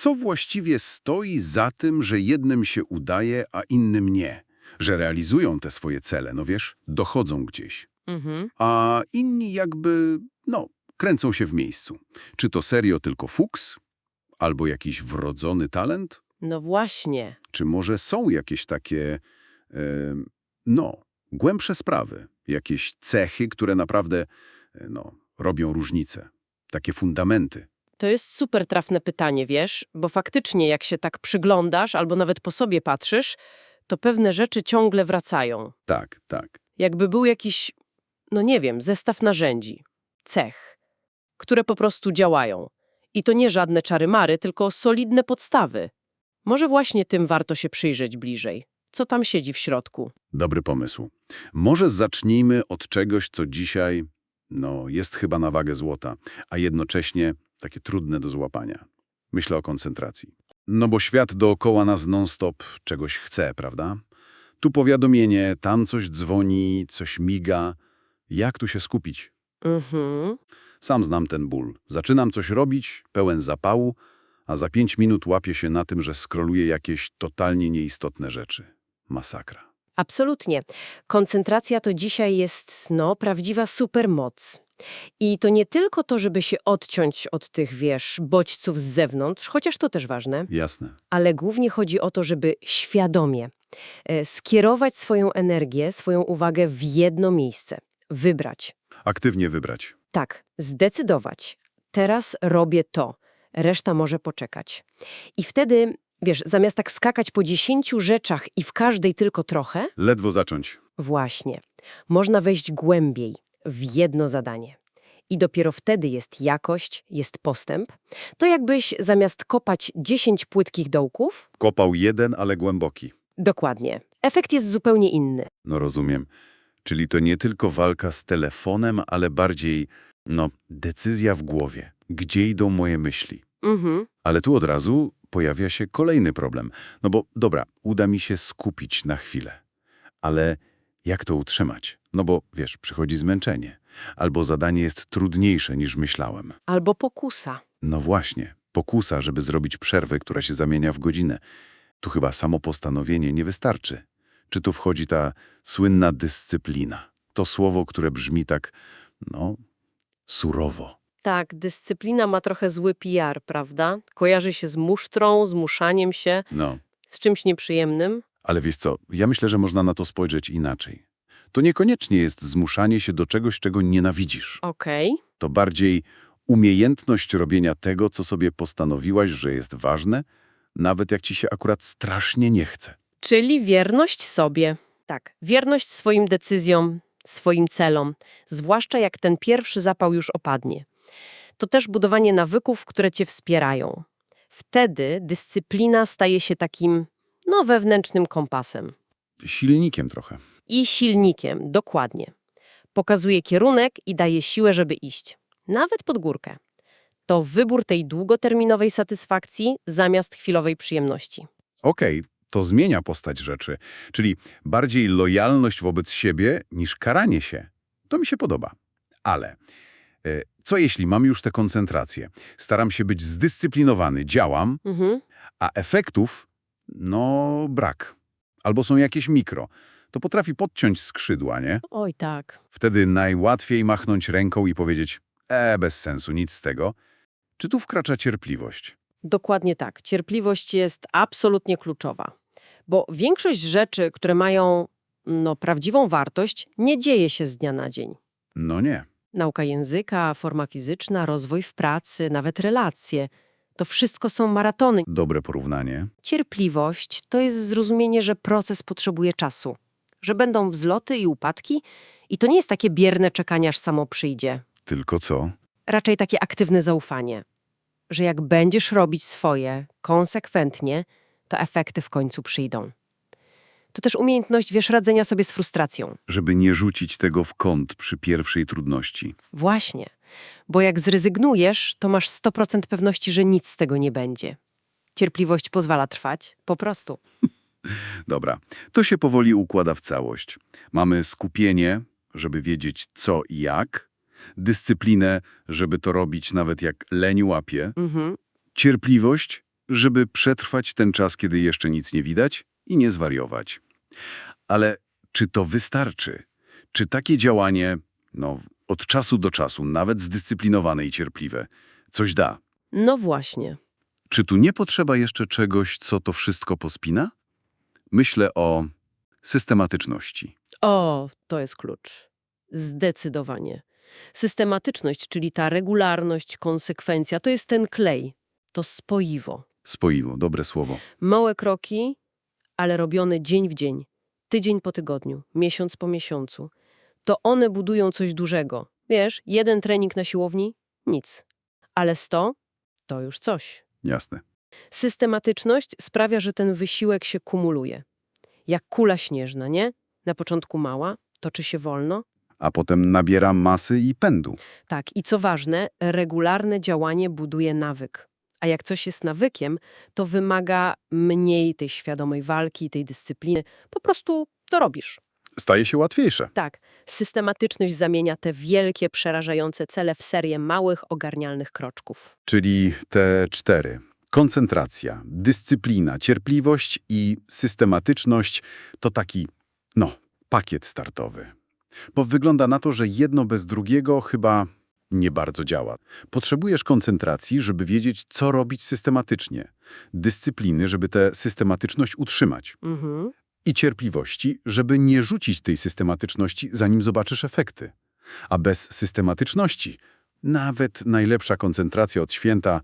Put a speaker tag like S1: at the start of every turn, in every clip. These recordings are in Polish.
S1: Co właściwie stoi za tym, że jednym się udaje, a innym nie? Że realizują te swoje cele, no wiesz, dochodzą gdzieś.
S2: Mhm.
S1: A inni jakby, no, kręcą się w miejscu. Czy to serio tylko fuks? Albo jakiś wrodzony talent?
S2: No właśnie.
S1: Czy może są jakieś takie, e, no, głębsze sprawy, jakieś cechy, które naprawdę, e, no, robią różnicę? Takie fundamenty.
S2: To jest super trafne pytanie, wiesz, bo faktycznie jak się tak przyglądasz albo nawet po sobie patrzysz, to pewne rzeczy ciągle wracają.
S1: Tak, tak.
S2: Jakby był jakiś, no nie wiem, zestaw narzędzi, cech, które po prostu działają. I to nie żadne czary-mary, tylko solidne podstawy. Może właśnie tym warto się przyjrzeć bliżej. Co tam siedzi w środku?
S1: Dobry pomysł. Może zacznijmy od czegoś, co dzisiaj, no, jest chyba na wagę złota, a jednocześnie takie trudne do złapania. Myślę o koncentracji. No bo świat dookoła nas non-stop czegoś chce, prawda? Tu powiadomienie, tam coś dzwoni, coś miga. Jak tu się skupić?
S2: Mhm.
S1: Sam znam ten ból. Zaczynam coś robić, pełen zapału, a za pięć minut łapię się na tym, że skroluję jakieś totalnie nieistotne rzeczy. Masakra.
S2: Absolutnie. Koncentracja to dzisiaj jest, no, prawdziwa supermoc. I to nie tylko to, żeby się odciąć od tych, wiesz, bodźców z zewnątrz, chociaż to też ważne,
S1: Jasne.
S2: ale głównie chodzi o to, żeby świadomie e, skierować swoją energię, swoją uwagę w jedno miejsce. Wybrać.
S1: Aktywnie wybrać.
S2: Tak, zdecydować. Teraz robię to, reszta może poczekać. I wtedy, wiesz, zamiast tak skakać po dziesięciu rzeczach i w każdej tylko trochę,
S1: Ledwo zacząć.
S2: Właśnie. Można wejść głębiej w jedno zadanie. I dopiero wtedy jest jakość, jest postęp. To jakbyś zamiast kopać 10 płytkich dołków,
S1: Kopał jeden, ale głęboki.
S2: dokładnie. Efekt jest zupełnie inny.
S1: No rozumiem. Czyli to nie tylko walka z telefonem, ale bardziej, no, decyzja w głowie. Gdzie idą moje myśli?
S2: Mhm.
S1: Ale tu od razu pojawia się kolejny problem. No bo dobra, uda mi się skupić na chwilę. Ale jak to utrzymać? No bo wiesz, przychodzi zmęczenie. Albo zadanie jest trudniejsze niż myślałem.
S2: Albo pokusa.
S1: No właśnie, pokusa, żeby zrobić przerwę, która się zamienia w godzinę. Tu chyba samo postanowienie nie wystarczy. Czy tu wchodzi ta słynna dyscyplina? To słowo, które brzmi tak, no, surowo.
S2: Tak, dyscyplina ma trochę zły PR, prawda? Kojarzy się z musztrą, zmuszaniem się,
S1: No,
S2: z czymś nieprzyjemnym.
S1: Ale wiesz co, ja myślę, że można na to spojrzeć inaczej. To niekoniecznie jest zmuszanie się do czegoś, czego nienawidzisz.
S2: Okej.
S1: To bardziej umiejętność robienia tego, co sobie postanowiłaś, że jest ważne, nawet jak ci się akurat strasznie nie chce.
S2: Czyli wierność sobie. Tak, wierność swoim decyzjom, swoim celom, zwłaszcza jak ten pierwszy zapał już opadnie. To też budowanie nawyków, które cię wspierają. Wtedy dyscyplina staje się takim, no, wewnętrznym kompasem.
S1: Silnikiem trochę.
S2: I silnikiem, dokładnie. Pokazuje kierunek i daje siłę, żeby iść. Nawet pod górkę. To wybór tej długoterminowej satysfakcji zamiast chwilowej przyjemności.
S1: Okej, to zmienia postać rzeczy, czyli bardziej lojalność wobec siebie niż karanie się. To mi się podoba. Ale e, co jeśli mam już tę koncentrację? Staram się być zdyscyplinowany, działam,
S2: Mhm.
S1: a efektów, no, brak. Albo są jakieś mikro. To potrafi podciąć skrzydła, nie?
S2: Oj tak.
S1: Wtedy najłatwiej machnąć ręką i powiedzieć, e, bez sensu, nic z tego. Czy tu wkracza cierpliwość?
S2: Dokładnie tak. Cierpliwość jest absolutnie kluczowa. Bo większość rzeczy, które mają no, prawdziwą wartość, nie dzieje się z dnia na dzień.
S1: No nie.
S2: Nauka języka, forma fizyczna, rozwój w pracy, nawet relacje to wszystko są maratony.
S1: Dobre porównanie.
S2: Cierpliwość to jest zrozumienie, że proces potrzebuje czasu, że będą wzloty i upadki i to nie jest takie bierne czekanie, aż samo przyjdzie.
S1: Tylko co?
S2: raczej takie aktywne zaufanie, że jak będziesz robić swoje konsekwentnie, to efekty w końcu przyjdą. To też umiejętność, wiesz, radzenia sobie z frustracją.
S1: Żeby nie rzucić tego w kąt przy pierwszej trudności.
S2: Właśnie, bo jak zrezygnujesz, to masz 100% pewności, że nic z tego nie będzie. Cierpliwość pozwala trwać, po prostu.
S1: Dobra, to się powoli układa w całość. Mamy skupienie, żeby wiedzieć co i jak, dyscyplinę, żeby to robić nawet jak leń łapie,
S2: Mhm.
S1: cierpliwość, żeby przetrwać ten czas, kiedy jeszcze nic nie widać i nie zwariować. Ale czy to wystarczy? Czy takie działanie, no, od czasu do czasu, nawet zdyscyplinowane i cierpliwe, coś da?
S2: No właśnie.
S1: Czy tu nie potrzeba jeszcze czegoś, co to wszystko pospina? Myślę o systematyczności.
S2: O, to jest klucz. Zdecydowanie. Systematyczność, czyli ta regularność, konsekwencja, to jest ten klej, to spoiwo.
S1: Spoiło, dobre słowo.
S2: Małe kroki, ale robione dzień w dzień, tydzień po tygodniu, miesiąc po miesiącu. To one budują coś dużego. Wiesz, jeden trening na siłowni? Nic. Ale sto? To już coś.
S1: Jasne.
S2: Systematyczność sprawia, że ten wysiłek się kumuluje. Jak kula śnieżna, nie? Na początku mała, toczy się wolno.
S1: A potem nabiera masy i pędu.
S2: Tak, i co ważne, regularne działanie buduje nawyk. A jak coś jest nawykiem, to wymaga mniej tej świadomej walki, tej dyscypliny. Po prostu to robisz.
S1: Staje się łatwiejsze.
S2: Tak, systematyczność zamienia te wielkie, przerażające cele w serię małych, ogarnialnych kroczków.
S1: Czyli te cztery. Koncentracja, dyscyplina, cierpliwość i systematyczność to taki, no, pakiet startowy. Bo wygląda na to, że jedno bez drugiego chyba nie bardzo działa. Potrzebujesz koncentracji, żeby wiedzieć, co robić systematycznie. Dyscypliny, żeby tę systematyczność utrzymać.
S2: Mhm.
S1: I cierpliwości, żeby nie rzucić tej systematyczności, zanim zobaczysz efekty. A bez systematyczności nawet najlepsza koncentracja od święta,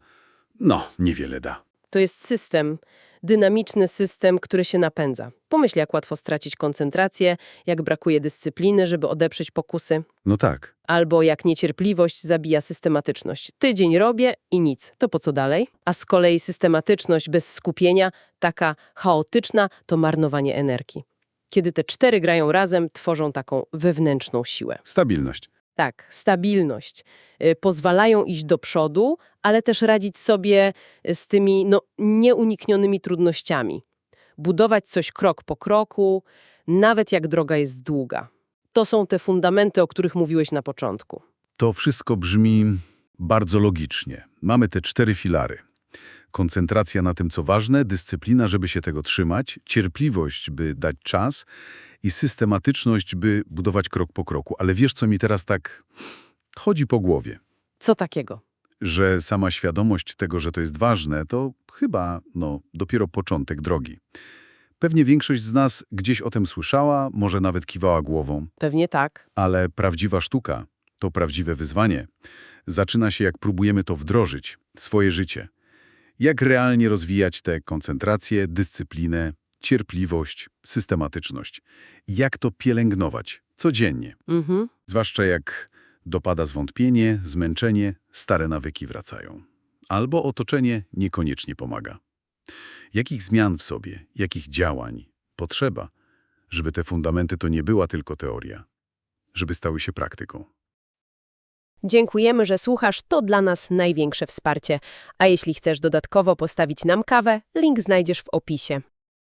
S1: no, niewiele da.
S2: To jest system, dynamiczny system, który się napędza. Pomyśl, jak łatwo stracić koncentrację, jak brakuje dyscypliny, żeby odeprzeć pokusy.
S1: No tak.
S2: Albo jak niecierpliwość zabija systematyczność. Tydzień robię i nic. To po co dalej? A z kolei systematyczność bez skupienia, taka chaotyczna, to marnowanie energii. Kiedy te cztery grają razem, tworzą taką wewnętrzną siłę.
S1: Stabilność.
S2: Tak, stabilność. Y, Pozwalają iść do przodu, ale też radzić sobie y, z tymi no, nieuniknionymi trudnościami. Budować coś krok po kroku, nawet jak droga jest długa. To są te fundamenty, o których mówiłeś na początku.
S1: To wszystko brzmi bardzo logicznie. Mamy te cztery filary. Koncentracja na tym, co ważne, dyscyplina, żeby się tego trzymać, cierpliwość, by dać czas i systematyczność, by budować krok po kroku. Ale wiesz, co mi teraz tak chodzi po głowie?
S2: Co takiego?
S1: Że sama świadomość tego, że to jest ważne, to chyba, no, dopiero początek drogi. Pewnie większość z nas gdzieś o tym słyszała, może nawet kiwała głową.
S2: Pewnie tak.
S1: Ale prawdziwa sztuka, to prawdziwe wyzwanie, zaczyna się jak próbujemy to wdrożyć w swoje życie. Jak realnie rozwijać tę koncentrację, dyscyplinę, cierpliwość, systematyczność. Jak to pielęgnować codziennie.
S2: Mhm.
S1: Zwłaszcza jak dopada zwątpienie, zmęczenie, stare nawyki wracają. Albo otoczenie niekoniecznie pomaga. Jakich zmian w sobie, jakich działań potrzeba, żeby te fundamenty to nie była tylko teoria, żeby stały się praktyką?
S2: Dziękujemy, że słuchasz. To dla nas największe wsparcie. A jeśli chcesz dodatkowo postawić nam kawę, link znajdziesz w opisie.